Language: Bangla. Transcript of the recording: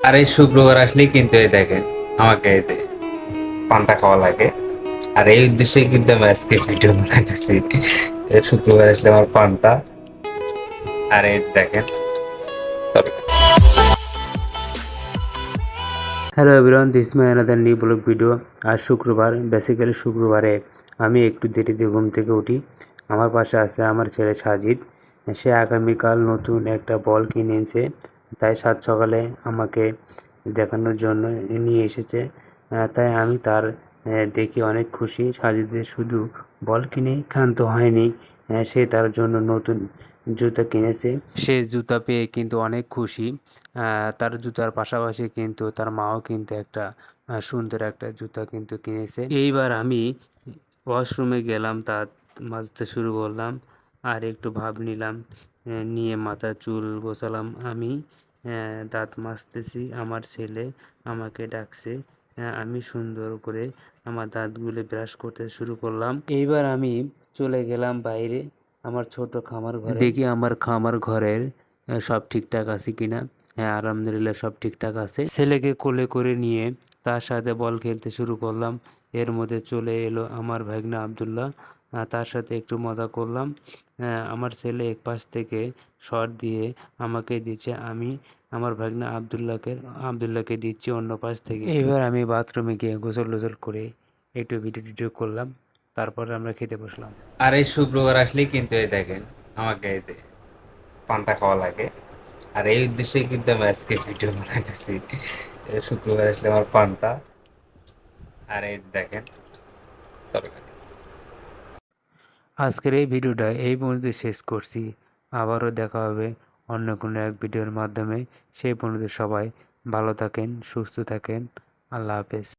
আর এই শুক্রবার আসলেই কিন্তু এই দেখেন, আমাকে যে পান্তা খাওয়া লাগে। আর এই উদ্দেশ্যে কিন্তু আমি আজকে ভিডিও বানাইতেছি। শুক্রবার আসলে আমার পান্তা। আর এই দেখেন hello everyone this my another new blog video আজ শুক্রবার বেসিক্যালি শুক্রবারে আমি একটু দেরিতে ঘুম থেকে উঠি। আমার পাশে আছে আমার ছেলে সাজিদ। সে আগামীকাল নতুন একটা বল কিনে এনেছে। তাই সাত সকালে আমাকে দেখানোর জন্য নিয়ে এসেছে। তাই আমি তার দেখে অনেক খুশি। সাজিদের শুধু বল কিনে ক্ষান্ত হয়নি সে তার জন্য নতুন জুতা কিনেছে। সে জুতা পেয়ে কিন্তু অনেক খুশি। তার জুতার পাশাপাশি কিন্তু তার মাও কিন্তু একটা সুন্দর একটা জুতা কিন্তু কিনেছে। এইবার আমি ওয়াশরুমে গেলাম দাঁত মাজতে শুরু করলাম, আর একটু ভাব নিলাম নিয়ে মাথা চুল গোছালাম আমি। আহ, দাঁত মাজতেছি আমার ছেলে আমাকে ডাকছে। আহ, আমি সুন্দর করে আমার দাঁতগুলো ব্রাশ করতে শুরু করলাম। এইবার আমি চলে গেলাম বাইরে আমার ছোট খামার ঘরে। দেখি আমার খামার ঘরের সব ঠিকঠাক আছে কিনা। হ্যাঁ আলহামদুলিল্লাহ সব ঠিকঠাক আছে। ছেলেকে কোলে করে নিয়ে তার সাথে বল খেলতে শুরু করলাম। এর মধ্যে চলে এলো আমার ভাগনা আবদুল্লাহ। তার সাথে একটু মজা করলাম। আমার ছেলে এক পাশ থেকে শর্ট দিয়ে আমাকে দিচ্ছে আমি আমার ভাগনা আবদুল্লাহকে আবদুল্লাহকে দিচ্ছি অন্য পাশ থেকে। এবার আমি বাথরুমে গিয়ে গোসল টোসল করে একটু ভিডিও টিডিও করলাম তারপরে আমরা খেতে বসলাম। আর এই শুক্রবার আসলেই কিন্তু এই দেখেন আমাকে যে পান্তা খাওয়া লাগে। আর এই উদ্দেশ্যে কিন্তু আমি আজকে ভিডিও বানাইতেছি। শুক্রবার আসলে আমার পান্তা। আর এই দেখেন আজকের এই ভিডিওটা এই পর্যন্ত শেষ করছি। আবারও দেখা হবে অন্য কোনো এক ভিডিওর মাধ্যমে। সেই পর্যন্ত সবাই ভালো থাকেন, সুস্থ থাকেন। আল্লাহ হাফেজ।